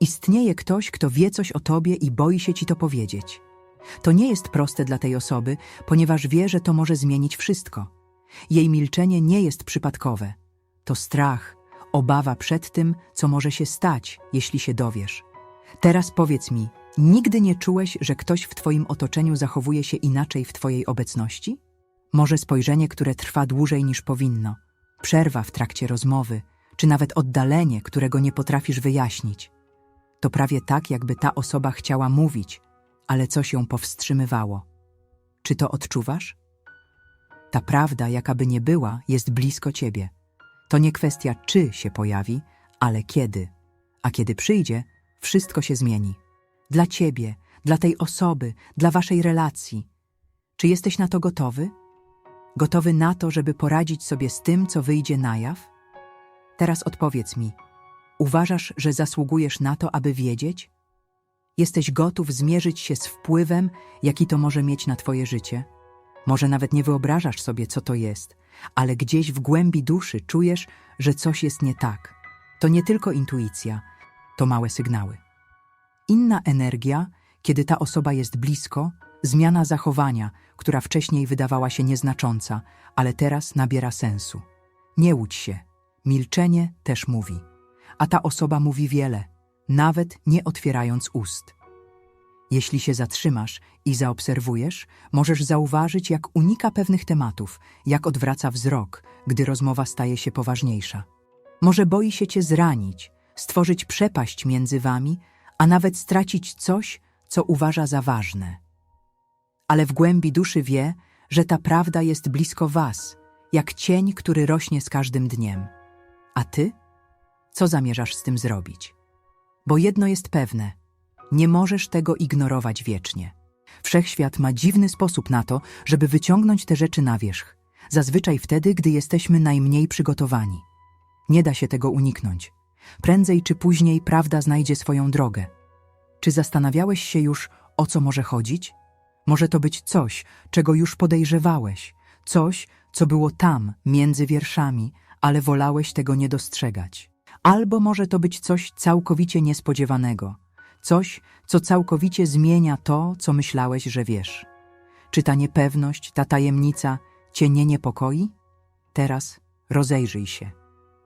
Istnieje ktoś, kto wie coś o tobie i boi się ci to powiedzieć. To nie jest proste dla tej osoby, ponieważ wie, że to może zmienić wszystko. Jej milczenie nie jest przypadkowe. To strach, obawa przed tym, co może się stać, jeśli się dowiesz. Teraz powiedz mi, nigdy nie czułeś, że ktoś w twoim otoczeniu zachowuje się inaczej w twojej obecności? Może spojrzenie, które trwa dłużej niż powinno, przerwa w trakcie rozmowy, czy nawet oddalenie, którego nie potrafisz wyjaśnić. To prawie tak, jakby ta osoba chciała mówić, ale coś ją powstrzymywało. Czy to odczuwasz? Ta prawda, jaka by nie była, jest blisko ciebie. To nie kwestia, czy się pojawi, ale kiedy. A kiedy przyjdzie, wszystko się zmieni. Dla ciebie, dla tej osoby, dla waszej relacji. Czy jesteś na to gotowy? Gotowy na to, żeby poradzić sobie z tym, co wyjdzie na jaw? Teraz odpowiedz mi. Uważasz, że zasługujesz na to, aby wiedzieć? Jesteś gotów zmierzyć się z wpływem, jaki to może mieć na Twoje życie? Może nawet nie wyobrażasz sobie, co to jest, ale gdzieś w głębi duszy czujesz, że coś jest nie tak. To nie tylko intuicja, to małe sygnały. Inna energia, kiedy ta osoba jest blisko, zmiana zachowania, która wcześniej wydawała się nieznacząca, ale teraz nabiera sensu. Nie łudź się. Milczenie też mówi. A ta osoba mówi wiele, nawet nie otwierając ust. Jeśli się zatrzymasz i zaobserwujesz, możesz zauważyć, jak unika pewnych tematów, jak odwraca wzrok, gdy rozmowa staje się poważniejsza. Może boi się cię zranić, stworzyć przepaść między wami, a nawet stracić coś, co uważa za ważne. Ale w głębi duszy wie, że ta prawda jest blisko was, jak cień, który rośnie z każdym dniem. A ty? Co zamierzasz z tym zrobić? Bo jedno jest pewne: nie możesz tego ignorować wiecznie. Wszechświat ma dziwny sposób na to, żeby wyciągnąć te rzeczy na wierzch, zazwyczaj wtedy, gdy jesteśmy najmniej przygotowani. Nie da się tego uniknąć. Prędzej czy później prawda znajdzie swoją drogę. Czy zastanawiałeś się już, o co może chodzić? Może to być coś, czego już podejrzewałeś, coś, co było tam, między wierszami, ale wolałeś tego nie dostrzegać. Albo może to być coś całkowicie niespodziewanego, coś, co całkowicie zmienia to, co myślałeś, że wiesz. Czy ta niepewność, ta tajemnica cię nie niepokoi? Teraz rozejrzyj się.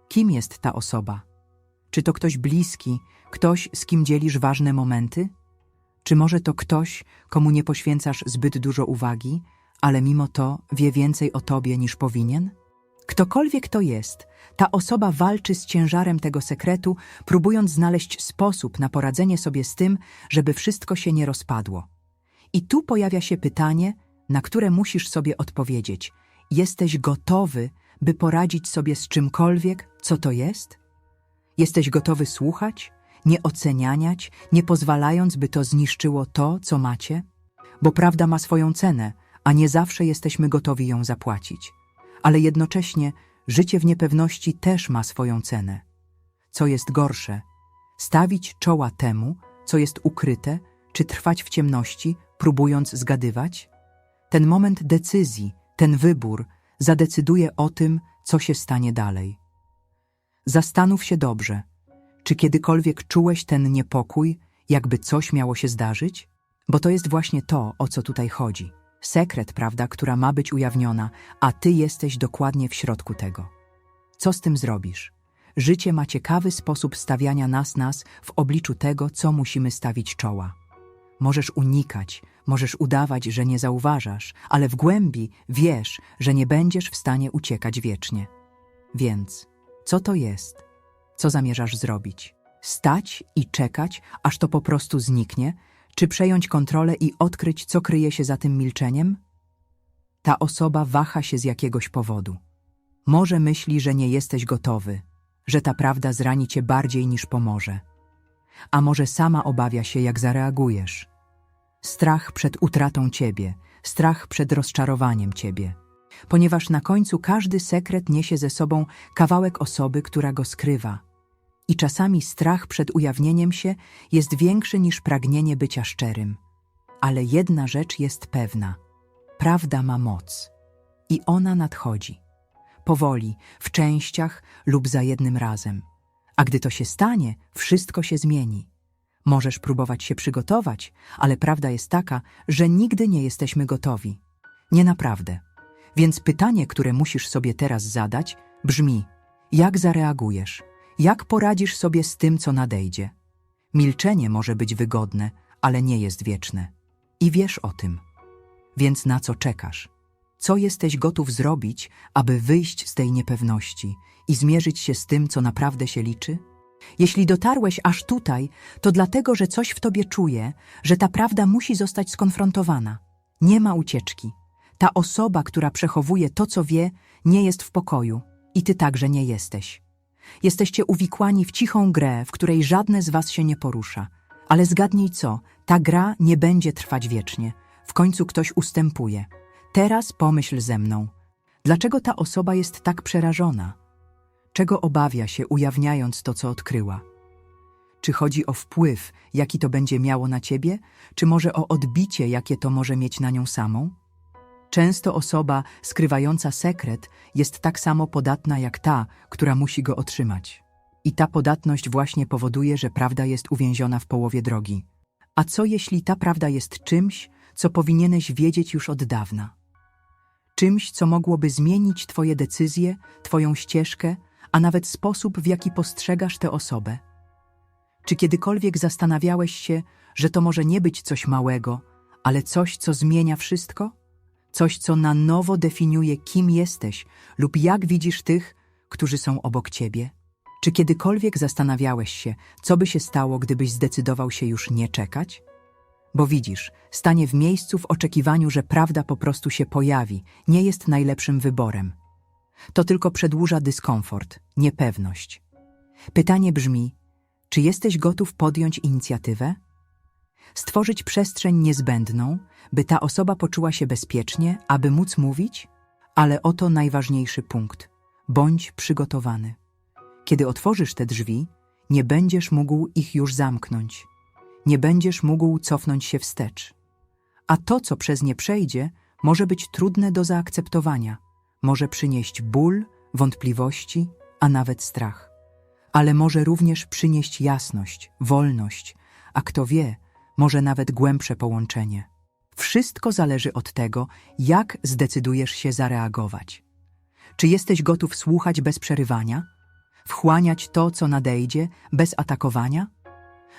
Kim jest ta osoba? Czy to ktoś bliski, ktoś, z kim dzielisz ważne momenty? Czy może to ktoś, komu nie poświęcasz zbyt dużo uwagi, ale mimo to wie więcej o tobie niż powinien? Ktokolwiek to jest, ta osoba walczy z ciężarem tego sekretu, próbując znaleźć sposób na poradzenie sobie z tym, żeby wszystko się nie rozpadło. I tu pojawia się pytanie, na które musisz sobie odpowiedzieć. Jesteś gotowy, by poradzić sobie z czymkolwiek, co to jest? Jesteś gotowy słuchać, nie ocenianiać, nie pozwalając, by to zniszczyło to, co macie? Bo prawda ma swoją cenę, a nie zawsze jesteśmy gotowi ją zapłacić. Ale jednocześnie życie w niepewności też ma swoją cenę. Co jest gorsze? Stawić czoła temu, co jest ukryte, czy trwać w ciemności, próbując zgadywać? Ten moment decyzji, ten wybór zadecyduje o tym, co się stanie dalej. Zastanów się dobrze, czy kiedykolwiek czułeś ten niepokój, jakby coś miało się zdarzyć? Bo to jest właśnie to, o co tutaj chodzi. Sekret, prawda, która ma być ujawniona, a ty jesteś dokładnie w środku tego. Co z tym zrobisz? Życie ma ciekawy sposób stawiania nas nas w obliczu tego, co musimy stawić czoła. Możesz unikać, możesz udawać, że nie zauważasz, ale w głębi wiesz, że nie będziesz w stanie uciekać wiecznie. Więc, co to jest? Co zamierzasz zrobić? Stać i czekać, aż to po prostu zniknie, czy przejąć kontrolę i odkryć, co kryje się za tym milczeniem? Ta osoba waha się z jakiegoś powodu. Może myśli, że nie jesteś gotowy, że ta prawda zrani cię bardziej niż pomoże. A może sama obawia się, jak zareagujesz. Strach przed utratą ciebie, strach przed rozczarowaniem ciebie. Ponieważ na końcu każdy sekret niesie ze sobą kawałek osoby, która go skrywa. I czasami strach przed ujawnieniem się jest większy niż pragnienie bycia szczerym. Ale jedna rzecz jest pewna: prawda ma moc. I ona nadchodzi powoli, w częściach lub za jednym razem. A gdy to się stanie, wszystko się zmieni. Możesz próbować się przygotować, ale prawda jest taka, że nigdy nie jesteśmy gotowi. Nie naprawdę. Więc pytanie, które musisz sobie teraz zadać, brzmi: jak zareagujesz? Jak poradzisz sobie z tym, co nadejdzie? Milczenie może być wygodne, ale nie jest wieczne. I wiesz o tym. Więc na co czekasz? Co jesteś gotów zrobić, aby wyjść z tej niepewności i zmierzyć się z tym, co naprawdę się liczy? Jeśli dotarłeś aż tutaj, to dlatego, że coś w tobie czuje, że ta prawda musi zostać skonfrontowana. Nie ma ucieczki. Ta osoba, która przechowuje to, co wie, nie jest w pokoju i ty także nie jesteś. Jesteście uwikłani w cichą grę, w której żadne z was się nie porusza. Ale zgadnij co, ta gra nie będzie trwać wiecznie. W końcu ktoś ustępuje. Teraz pomyśl ze mną. Dlaczego ta osoba jest tak przerażona? Czego obawia się, ujawniając to, co odkryła? Czy chodzi o wpływ, jaki to będzie miało na ciebie, czy może o odbicie, jakie to może mieć na nią samą? Często osoba skrywająca sekret jest tak samo podatna jak ta, która musi go otrzymać. I ta podatność właśnie powoduje, że prawda jest uwięziona w połowie drogi. A co jeśli ta prawda jest czymś, co powinieneś wiedzieć już od dawna? Czymś, co mogłoby zmienić Twoje decyzje, Twoją ścieżkę, a nawet sposób, w jaki postrzegasz tę osobę? Czy kiedykolwiek zastanawiałeś się, że to może nie być coś małego, ale coś, co zmienia wszystko? Coś, co na nowo definiuje, kim jesteś lub jak widzisz tych, którzy są obok ciebie? Czy kiedykolwiek zastanawiałeś się, co by się stało, gdybyś zdecydował się już nie czekać? Bo widzisz, stanie w miejscu w oczekiwaniu, że prawda po prostu się pojawi, nie jest najlepszym wyborem. To tylko przedłuża dyskomfort, niepewność. Pytanie brzmi: czy jesteś gotów podjąć inicjatywę? Stworzyć przestrzeń niezbędną, by ta osoba poczuła się bezpiecznie, aby móc mówić? Ale oto najważniejszy punkt: bądź przygotowany. Kiedy otworzysz te drzwi, nie będziesz mógł ich już zamknąć. Nie będziesz mógł cofnąć się wstecz. A to, co przez nie przejdzie, może być trudne do zaakceptowania. Może przynieść ból, wątpliwości, a nawet strach. Ale może również przynieść jasność, wolność, a kto wie, może nawet głębsze połączenie. Wszystko zależy od tego, jak zdecydujesz się zareagować. Czy jesteś gotów słuchać bez przerywania? Wchłaniać to, co nadejdzie, bez atakowania?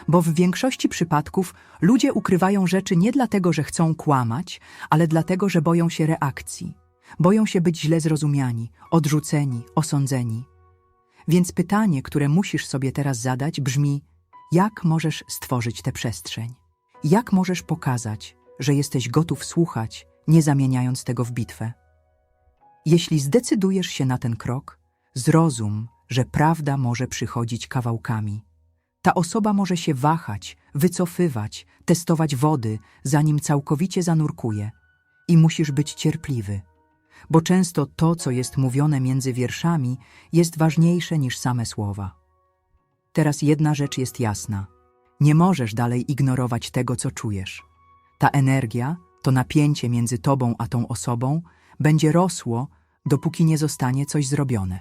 Bo w większości przypadków ludzie ukrywają rzeczy nie dlatego, że chcą kłamać, ale dlatego, że boją się reakcji. Boją się być źle zrozumiani, odrzuceni, osądzeni. Więc pytanie, które musisz sobie teraz zadać, brzmi: jak możesz stworzyć tę przestrzeń? Jak możesz pokazać, że jesteś gotów słuchać, nie zamieniając tego w bitwę? Jeśli zdecydujesz się na ten krok, zrozum, że prawda może przychodzić kawałkami. Ta osoba może się wahać, wycofywać, testować wody, zanim całkowicie zanurkuje. I musisz być cierpliwy, bo często to, co jest mówione między wierszami, jest ważniejsze niż same słowa. Teraz jedna rzecz jest jasna. Nie możesz dalej ignorować tego, co czujesz. Ta energia, to napięcie między tobą a tą osobą będzie rosło, dopóki nie zostanie coś zrobione.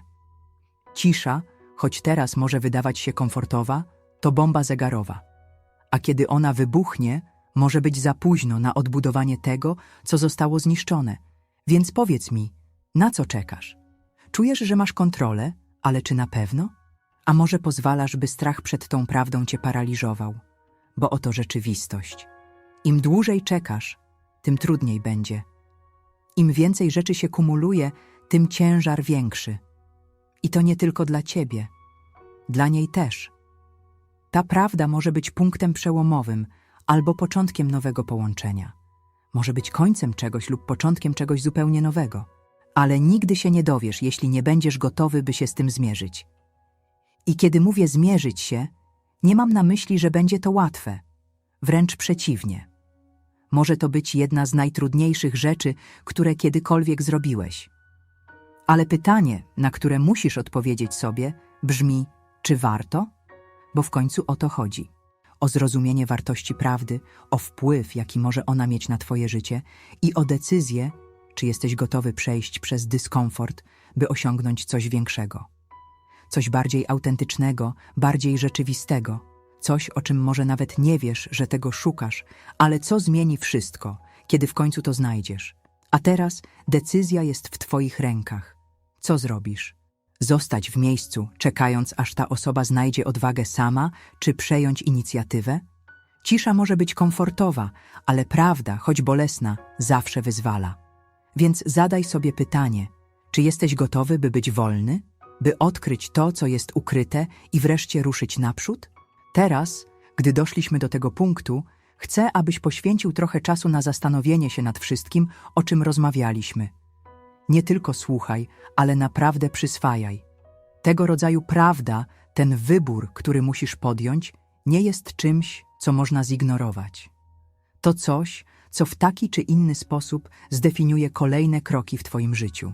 Cisza, choć teraz może wydawać się komfortowa, to bomba zegarowa. A kiedy ona wybuchnie, może być za późno na odbudowanie tego, co zostało zniszczone. Więc powiedz mi, na co czekasz? Czujesz, że masz kontrolę, ale czy na pewno? A może pozwalasz, by strach przed tą prawdą cię paraliżował? Bo oto rzeczywistość. Im dłużej czekasz, tym trudniej będzie. Im więcej rzeczy się kumuluje, tym ciężar większy. I to nie tylko dla ciebie, dla niej też. Ta prawda może być punktem przełomowym albo początkiem nowego połączenia. Może być końcem czegoś lub początkiem czegoś zupełnie nowego. Ale nigdy się nie dowiesz, jeśli nie będziesz gotowy, by się z tym zmierzyć. I kiedy mówię zmierzyć się, nie mam na myśli, że będzie to łatwe. Wręcz przeciwnie. Może to być jedna z najtrudniejszych rzeczy, które kiedykolwiek zrobiłeś. Ale pytanie, na które musisz odpowiedzieć sobie, brzmi: czy warto? Bo w końcu o to chodzi. O zrozumienie wartości prawdy, o wpływ, jaki może ona mieć na Twoje życie i o decyzję, czy jesteś gotowy przejść przez dyskomfort, by osiągnąć coś większego. Coś bardziej autentycznego, bardziej rzeczywistego, coś, o czym może nawet nie wiesz, że tego szukasz, ale co zmieni wszystko, kiedy w końcu to znajdziesz. A teraz decyzja jest w Twoich rękach. Co zrobisz? Zostać w miejscu, czekając, aż ta osoba znajdzie odwagę sama, czy przejąć inicjatywę? Cisza może być komfortowa, ale prawda, choć bolesna, zawsze wyzwala. Więc zadaj sobie pytanie: czy jesteś gotowy, by być wolny? By odkryć to, co jest ukryte i wreszcie ruszyć naprzód? Teraz, gdy doszliśmy do tego punktu, chcę, abyś poświęcił trochę czasu na zastanowienie się nad wszystkim, o czym rozmawialiśmy. Nie tylko słuchaj, ale naprawdę przyswajaj. Tego rodzaju prawda, ten wybór, który musisz podjąć, nie jest czymś, co można zignorować. To coś, co w taki czy inny sposób zdefiniuje kolejne kroki w Twoim życiu.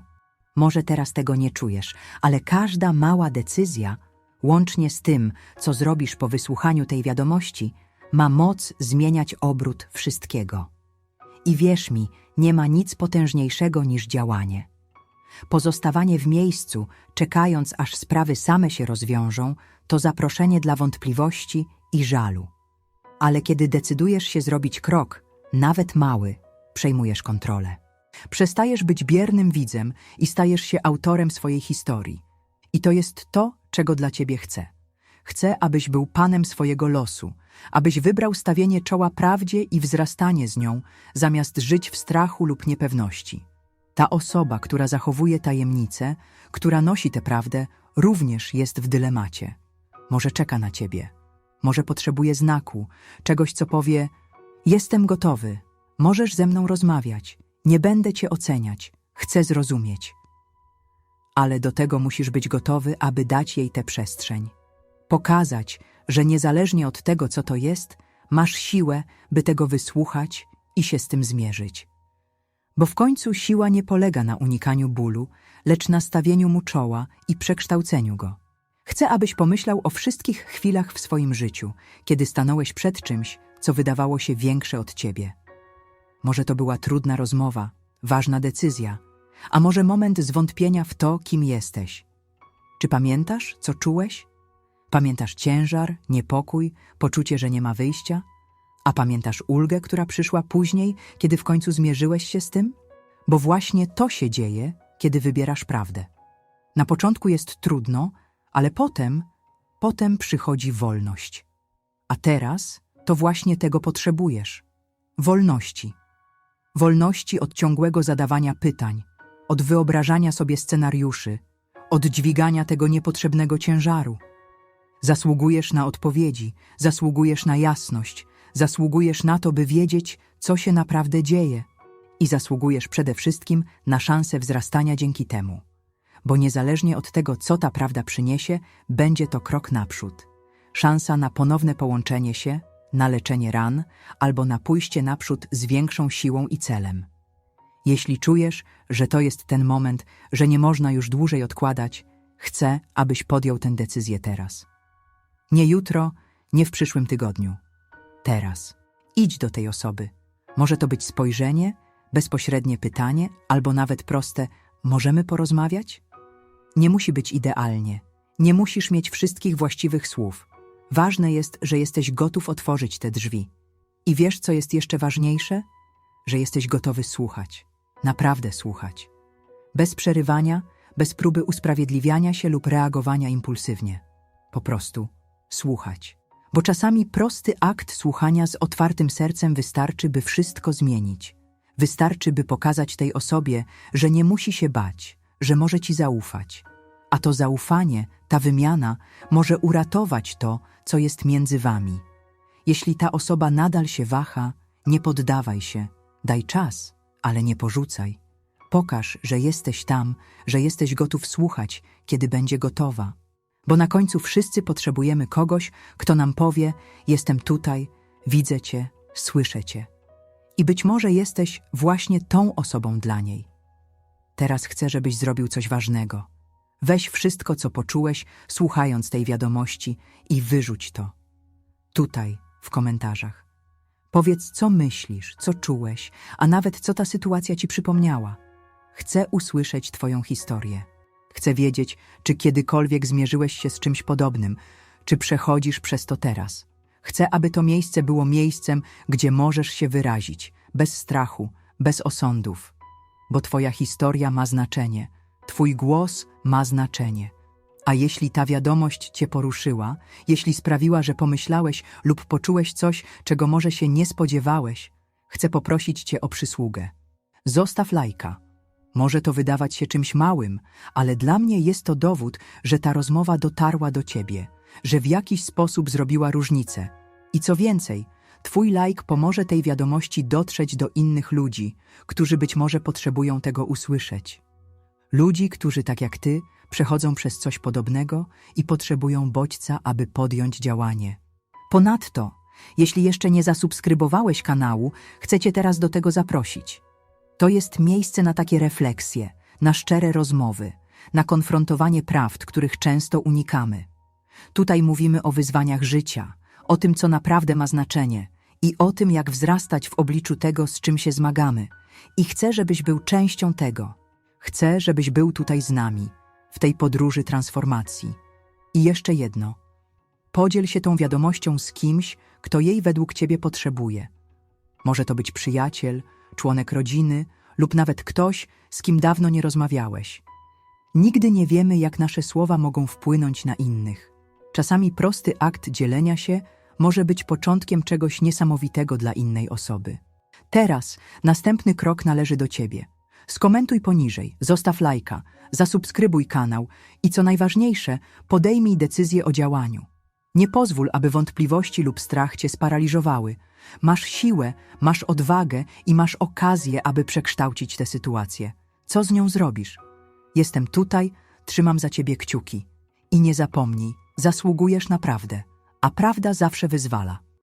Może teraz tego nie czujesz, ale każda mała decyzja, łącznie z tym, co zrobisz po wysłuchaniu tej wiadomości, ma moc zmieniać obrót wszystkiego. I wierz mi, nie ma nic potężniejszego niż działanie. Pozostawanie w miejscu, czekając aż sprawy same się rozwiążą, to zaproszenie dla wątpliwości i żalu. Ale kiedy decydujesz się zrobić krok, nawet mały, przejmujesz kontrolę. Przestajesz być biernym widzem i stajesz się autorem swojej historii. I to jest to, czego dla ciebie chcę. Chcę, abyś był panem swojego losu, abyś wybrał stawienie czoła prawdzie i wzrastanie z nią, zamiast żyć w strachu lub niepewności. Ta osoba, która zachowuje tajemnicę, która nosi tę prawdę, również jest w dylemacie. Może czeka na ciebie, może potrzebuje znaku, czegoś, co powie: Jestem gotowy, możesz ze mną rozmawiać, nie będę cię oceniać, chcę zrozumieć. Ale do tego musisz być gotowy, aby dać jej tę przestrzeń. Pokazać, że niezależnie od tego, co to jest, masz siłę, by tego wysłuchać i się z tym zmierzyć. Bo w końcu siła nie polega na unikaniu bólu, lecz na stawieniu mu czoła i przekształceniu go. Chcę, abyś pomyślał o wszystkich chwilach w swoim życiu, kiedy stanąłeś przed czymś, co wydawało się większe od ciebie. Może to była trudna rozmowa, ważna decyzja, a może moment zwątpienia w to, kim jesteś. Czy pamiętasz, co czułeś? Pamiętasz ciężar, niepokój, poczucie, że nie ma wyjścia? A pamiętasz ulgę, która przyszła później, kiedy w końcu zmierzyłeś się z tym? Bo właśnie to się dzieje, kiedy wybierasz prawdę. Na początku jest trudno, ale potem, potem przychodzi wolność. A teraz to właśnie tego potrzebujesz. Wolności. Wolności od ciągłego zadawania pytań, od wyobrażania sobie scenariuszy, od dźwigania tego niepotrzebnego ciężaru. Zasługujesz na odpowiedzi, zasługujesz na jasność, zasługujesz na to, by wiedzieć, co się naprawdę dzieje i zasługujesz przede wszystkim na szansę wzrastania dzięki temu. Bo niezależnie od tego, co ta prawda przyniesie, będzie to krok naprzód. Szansa na ponowne połączenie się, na leczenie ran albo na pójście naprzód z większą siłą i celem. Jeśli czujesz, że to jest ten moment, że nie można już dłużej odkładać, chcę, abyś podjął tę decyzję teraz. Nie jutro, nie w przyszłym tygodniu. Teraz. Idź do tej osoby. Może to być spojrzenie, bezpośrednie pytanie, albo nawet proste: Możemy porozmawiać? Nie musi być idealnie. Nie musisz mieć wszystkich właściwych słów. Ważne jest, że jesteś gotów otworzyć te drzwi. I wiesz, co jest jeszcze ważniejsze? Że jesteś gotowy słuchać. Naprawdę słuchać. Bez przerywania, bez próby usprawiedliwiania się lub reagowania impulsywnie. Po prostu słuchać. Bo czasami prosty akt słuchania z otwartym sercem wystarczy, by wszystko zmienić. Wystarczy, by pokazać tej osobie, że nie musi się bać, że może ci zaufać. A to zaufanie, ta wymiana może uratować to, co jest między wami. Jeśli ta osoba nadal się waha, nie poddawaj się, daj czas, ale nie porzucaj. Pokaż, że jesteś tam, że jesteś gotów słuchać, kiedy będzie gotowa. Bo na końcu wszyscy potrzebujemy kogoś, kto nam powie: Jestem tutaj, widzę cię, słyszę cię. I być może jesteś właśnie tą osobą dla niej. Teraz chcę, żebyś zrobił coś ważnego. Weź wszystko, co poczułeś, słuchając tej wiadomości i wyrzuć to. Tutaj, w komentarzach. Powiedz, co myślisz, co czułeś, a nawet co ta sytuacja ci przypomniała. Chcę usłyszeć Twoją historię. Chcę wiedzieć, czy kiedykolwiek zmierzyłeś się z czymś podobnym, czy przechodzisz przez to teraz. Chcę, aby to miejsce było miejscem, gdzie możesz się wyrazić, bez strachu, bez osądów. Bo Twoja historia ma znaczenie, Twój głos ma znaczenie. A jeśli ta wiadomość Cię poruszyła, jeśli sprawiła, że pomyślałeś lub poczułeś coś, czego może się nie spodziewałeś, chcę poprosić Cię o przysługę. Zostaw lajka. Może to wydawać się czymś małym, ale dla mnie jest to dowód, że ta rozmowa dotarła do Ciebie, że w jakiś sposób zrobiła różnicę. I co więcej, Twój lajk pomoże tej wiadomości dotrzeć do innych ludzi, którzy być może potrzebują tego usłyszeć. Ludzi, którzy tak jak Ty przechodzą przez coś podobnego i potrzebują bodźca, aby podjąć działanie. Ponadto, jeśli jeszcze nie zasubskrybowałeś kanału, chcę Cię teraz do tego zaprosić. To jest miejsce na takie refleksje, na szczere rozmowy, na konfrontowanie prawd, których często unikamy. Tutaj mówimy o wyzwaniach życia, o tym, co naprawdę ma znaczenie i o tym, jak wzrastać w obliczu tego, z czym się zmagamy. I chcę, żebyś był częścią tego. Chcę, żebyś był tutaj z nami, w tej podróży transformacji. I jeszcze jedno. Podziel się tą wiadomością z kimś, kto jej według ciebie potrzebuje. Może to być przyjaciel, członek rodziny lub nawet ktoś, z kim dawno nie rozmawiałeś. Nigdy nie wiemy, jak nasze słowa mogą wpłynąć na innych. Czasami prosty akt dzielenia się może być początkiem czegoś niesamowitego dla innej osoby. Teraz następny krok należy do ciebie. Skomentuj poniżej, zostaw lajka, zasubskrybuj kanał i co najważniejsze, podejmij decyzję o działaniu. Nie pozwól, aby wątpliwości lub strach cię sparaliżowały. Masz siłę, masz odwagę i masz okazję, aby przekształcić tę sytuację. Co z nią zrobisz? Jestem tutaj, trzymam za ciebie kciuki. I nie zapomnij, zasługujesz na prawdę, a prawda zawsze wyzwala.